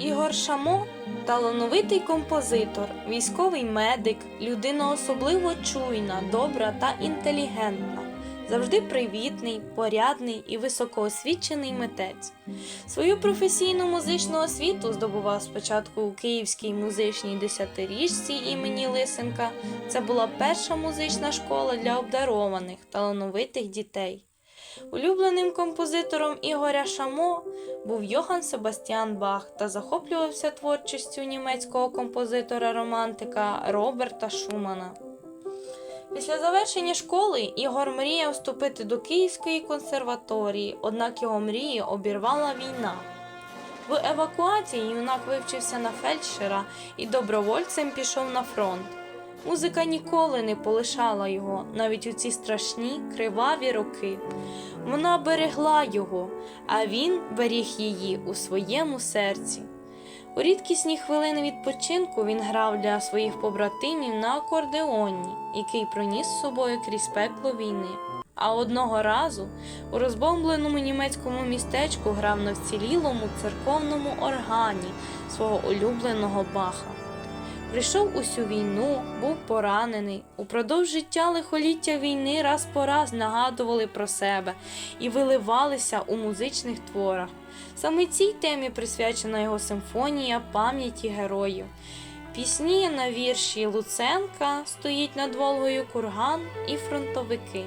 Ігор Шамо талановитий композитор, військовий медик, людина особливо чуйна, добра та інтелігентна, завжди привітний, порядний і високоосвічений митець. Свою професійну музичну освіту здобував спочатку у Київській музичній десятирічці імені Лисенка. Це була перша музична школа для обдарованих, талановитих дітей. Улюбленим композитором Ігоря Шамо був Йоганн Себастьян Бах та захоплювався творчістю німецького композитора-романтика Роберта Шумана. Після завершення школи Ігор мріяв вступити до Київської консерваторії, однак його мрії обірвала війна. В евакуації юнак вивчився на фельдшера і добровольцем пішов на фронт. Музика ніколи не полишала його, навіть у ці страшні криваві роки. Вона берегла його, а він беріг її у своєму серці. У рідкісні хвилини відпочинку він грав для своїх побратимів на акордеоні, який проніс з собою крізь пекло війни. А одного разу у розбомбленому німецькому містечку грав на вцілілому церковному органі свого улюбленого баха. Прийшов усю війну, був поранений. Упродовж життя лихоліття війни раз по раз нагадували про себе і виливалися у музичних творах. Саме цій темі присвячена його симфонія пам'яті героїв. Пісні на вірші Луценка стоїть над Волгою курган і фронтовики.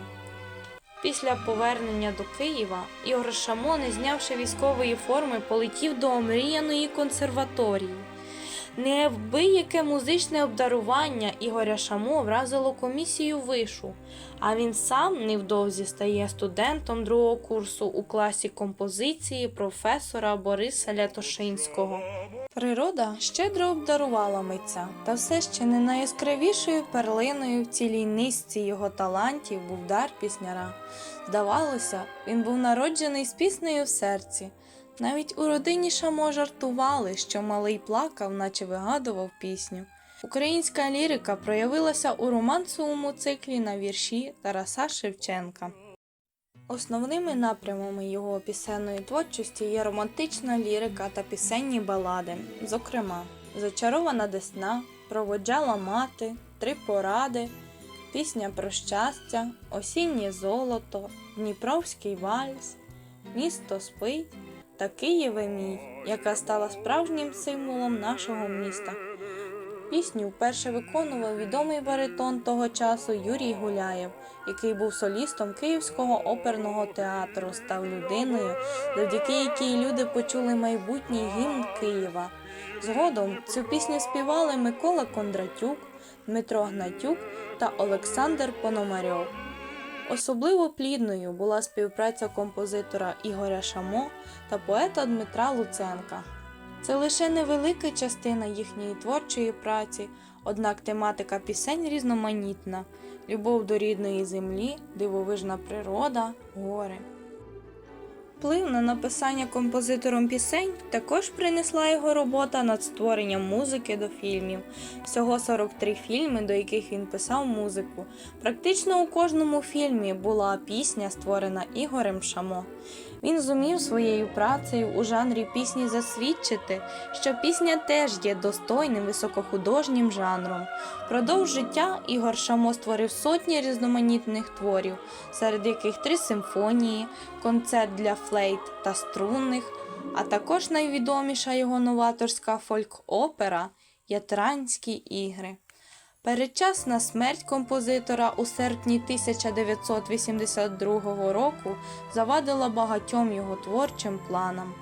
Після повернення до Києва Ігор Шамо, не знявши військової форми, полетів до омріяної консерваторії. Неабияке музичне обдарування Ігоря Шамо вразило комісію вишу, а він сам невдовзі стає студентом другого курсу у класі композиції професора Бориса Лятошинського. Природа щедро обдарувала митця, та все ще не найяскравішою перлиною в цілій низці його талантів був дар пісняра. Здавалося, він був народжений з піснею в серці. Навіть у родині Шамо жартували, що малий плакав, наче вигадував пісню. Українська лірика проявилася у романсовому циклі на вірші Тараса Шевченка. Основними напрямами його пісенної творчості є романтична лірика та пісенні балади, зокрема, Зачарована десна, Проводжала мати, Три поради, Пісня про щастя, Осіннє золото, Дніпровський вальс, Місто спить та Києве мій, яка стала справжнім символом нашого міста. Пісню вперше виконував відомий баритон того часу Юрій Гуляєв, який був солістом Київського оперного театру, став людиною, завдяки якій люди почули майбутній гімн Києва. Згодом цю пісню співали Микола Кондратюк, Дмитро Гнатюк та Олександр Пономарьов. Особливо плідною була співпраця композитора Ігоря Шамо та поета Дмитра Луценка. Це лише невелика частина їхньої творчої праці, однак тематика пісень різноманітна: любов до рідної землі, дивовижна природа, гори. Вплив на написання композитором пісень також принесла його робота над створенням музики до фільмів. Всього 43 фільми, до яких він писав музику. Практично у кожному фільмі була пісня, створена Ігорем Шамо. Він зумів своєю працею у жанрі пісні засвідчити, що пісня теж є достойним високохудожнім жанром. Продовж життя Ігор Шамо створив сотні різноманітних творів, серед яких три симфонії, концерт для флейт та струнних, а також найвідоміша його новаторська фольк-опера Ятранські ігри. Передчасна смерть композитора у серпні 1982 року завадила багатьом його творчим планам.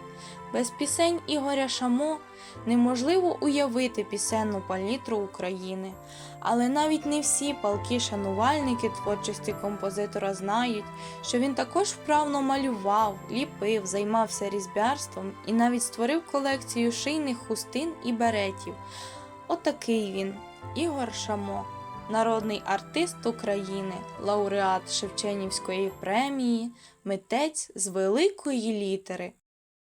Без пісень Ігоря Шамо неможливо уявити пісенну палітру України, але навіть не всі палкі шанувальники творчості композитора знають, що він також вправно малював, ліпив, займався різьбярством і навіть створив колекцію шийних хустин і беретів. Отакий він, Ігор Шамо, народний артист України, лауреат Шевченівської премії, митець з великої літери.